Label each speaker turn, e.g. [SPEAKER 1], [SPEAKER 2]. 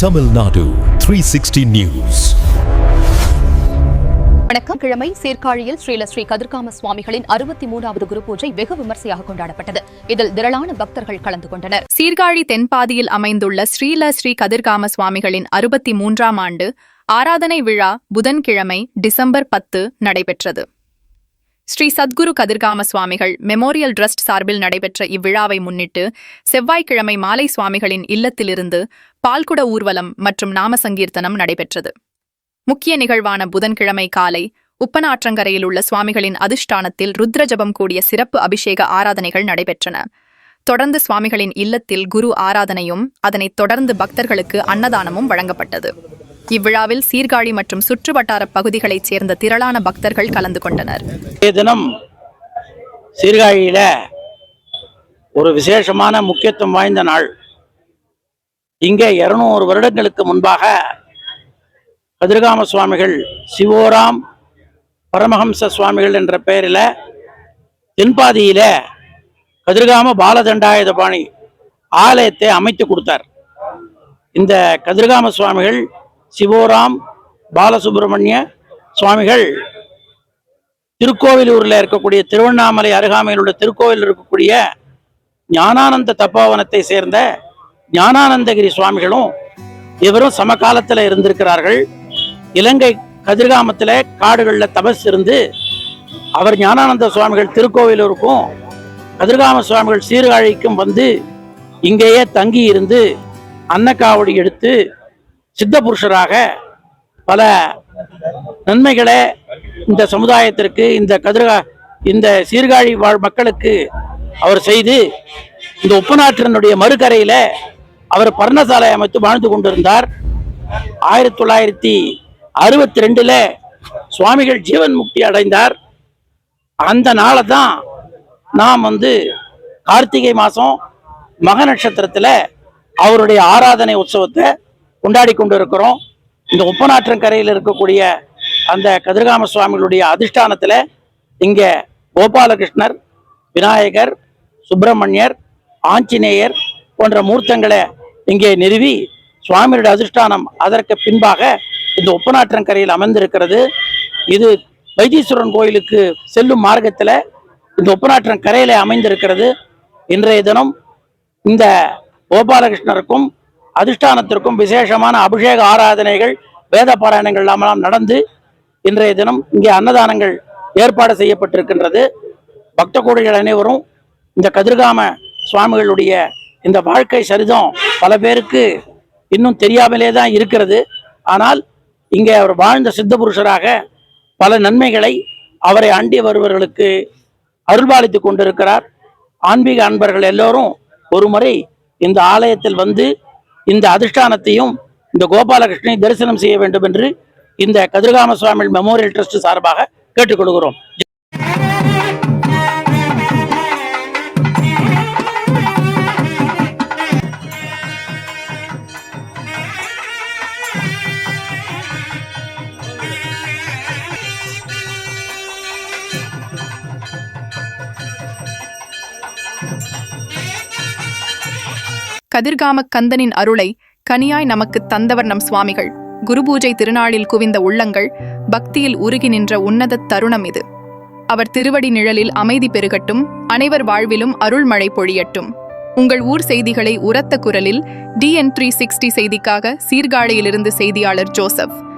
[SPEAKER 1] Tamil Nadu 360 News.
[SPEAKER 2] வணக்கம். கிழமை சீர்காழியில் ஸ்ரீல ஸ்ரீ கதிர்காம சுவாமிகளின் அறுபத்தி மூன்றாவது குரு பூஜை வெகு விமர்சையாக கொண்டாடப்பட்டது. இதில் திரளான பக்தர்கள் கலந்து கொண்டனர்.
[SPEAKER 3] சீர்காழி தென்பாதியில் அமைந்துள்ள ஸ்ரீல ஸ்ரீ கதிர்காம சுவாமிகளின் அறுபத்தி மூன்றாம் ஆண்டு ஆராதனை விழா புதன்கிழமை டிசம்பர் பத்து நடைபெற்றது. ஸ்ரீ சத்குரு கதிர்காம சுவாமிகள் மெமோரியல் ட்ரஸ்ட் சார்பில் நடைபெற்ற இவ்விழாவை முன்னிட்டு செவ்வாய்க்கிழமை மாலை சுவாமிகளின் இல்லத்திலிருந்து பால்குட ஊர்வலம் மற்றும் நாம சங்கீர்த்தனம் நடைபெற்றது. முக்கிய நிகழ்வான புதன்கிழமை காலை உப்பனாற்றங்கரையில் உள்ள சுவாமிகளின் அதிஷ்டானத்தில் ருத்ரஜபம் கூடிய சிறப்பு அபிஷேக ஆராதனைகள் நடைபெற்றன. தொடர்ந்து சுவாமிகளின் இல்லத்தில் குரு ஆராதனையும் அதனைத் தொடர்ந்து பக்தர்களுக்கு அன்னதானமும் வழங்கப்பட்டது. இவ்விழாவில் சீர்காழி மற்றும் சுற்றுவட்டார பகுதிகளைச் சேர்ந்த திரளான பக்தர்கள் கலந்து கொண்டனர்.
[SPEAKER 4] தினம் சீர்காழியில ஒரு விசேஷமான முக்கியத்துவம் வாய்ந்த நாள். இங்கே இருநூறு வருடங்களுக்கு முன்பாக கதிர்காம சுவாமிகள் சிவோராம் பரமஹம்ச சுவாமிகள் என்ற பெயரில் தென்பாதியில கதிர்காம பாலதண்டாயுதபாணி ஆலயத்தை அமைத்து கொடுத்தார். இந்த கதிர்காம சுவாமிகள் சிவோராம் பாலசுப்பிரமணிய சுவாமிகள். திருக்கோவிலூரில் இருக்கக்கூடிய திருவண்ணாமலை அருகாமையில் உள்ள திருக்கோவில் இருக்கக்கூடிய ஞானானந்த தப்போவனத்தை சேர்ந்த ஞானானந்தகிரி சுவாமிகளும் இவரும் சமகாலத்தில் இருந்திருக்கிறார்கள். இலங்கை கதிர்காமத்தில் காடுகளில் தபஸ் இருந்து அவர் ஞானானந்த சுவாமிகள் திருக்கோவிலூருக்கும் கதிர்காம சுவாமிகள் சீர்காழிக்கும் வந்து இங்கேயே தங்கி இருந்து அன்னக்காவடி எடுத்து சித்த புருஷராக பல நன்மைகளை இந்த சமுதாயத்திற்கு இந்த கதிரகா இந்த சீர்காழி வாழ் மக்களுக்கு அவர் செய்து இந்த உப்பநாற்றினுடைய மறுக்கரையில் அவர் பர்ணசாலை அமைத்து வாழ்ந்து கொண்டிருந்தார். ஆயிரத்தி தொள்ளாயிரத்தி அறுபத்தி ரெண்டில் சுவாமிகள் ஜீவன் முக்தி அடைந்தார். அந்த நாளை தான் நாம் வந்து கார்த்திகை மாதம் மக நட்சத்திரத்தில் அவருடைய ஆராதனை உற்சவத்தை கொண்டாடி கொண்டு இருக்கிறோம் இந்த உப்பநாற்றங்கரையில் இருக்கக்கூடிய அந்த கதிர்காம சுவாமிகளுடைய அதிஷ்டானத்தில் இங்கே கோபாலகிருஷ்ணர் விநாயகர் சுப்பிரமணியர் ஆஞ்சநேயர் போன்ற மூர்த்தங்களை இங்கே நிறுவி சுவாமியுடைய அதிஷ்டானம் அதற்கு பின்பாக இந்த உப்பநாற்றங்கரையில் அமர்ந்திருக்கிறது. இது வைத்தீஸ்வரன் கோயிலுக்கு செல்லும் மார்க்கத்தில் இந்த உப்பநாற்றன் கரையில் அமைந்திருக்கிறது. இன்றைய தினம் இந்த கோபாலகிருஷ்ணருக்கும் அதிஷ்டானத்திற்கும் விசேஷமான அபிஷேக ஆராதனைகள் வேத பாராயணங்கள் எல்லாம் நடந்து இன்றைய தினம் இங்கே அன்னதானங்கள் ஏற்பாடு செய்யப்பட்டிருக்கின்றது. பக்த கோடிகள் அனைவரும் இந்த கதிர்காம சுவாமிகளுடைய இந்த வாழ்க்கை சரிதம் பல பேருக்கு இன்னும் தெரியாமலே தான் இருக்கிறது. ஆனால் இங்கே அவர் வாழ்ந்த சித்த புருஷராக பல நன்மைகளை அவரை அண்டி வருபவர்களுக்கு அருள்பாலித்து கொண்டிருக்கிறார். ஆன்மீக அன்பர்கள் எல்லோரும் ஒரு முறை இந்த ஆலயத்தில் வந்து இந்த அதிஷ்டானத்தையும் இந்த கோபாலகிருஷ்ணனை தரிசனம் செய்ய வேண்டும் என்று இந்த கதிர்காம சுவாமி மெமோரியல் ட்ரஸ்ட் சார்பாக கேட்டுக்கொள்கிறோம்.
[SPEAKER 3] கதிர்காம கந்தனின் அருளை கனியாய் நமக்குத் தந்தவர் நம் சுவாமிகள். குருபூஜை திருநாளில் குவிந்த உள்ளங்கள் பக்தியில் உருகி நின்ற உன்னத தருணம் இது. அவர் திருவடி நிழலில் அமைதி பெருகட்டும் அனைவர் வாழ்விலும் அருள்மழை பொழியட்டும். உங்கள் ஊர் செய்திகளை உரத்த குரலில் டிஎன் த்ரீ சிக்ஸ்டி செய்திக்காக சீர்காழியிலிருந்து செய்தியாளர் ஜோசப்.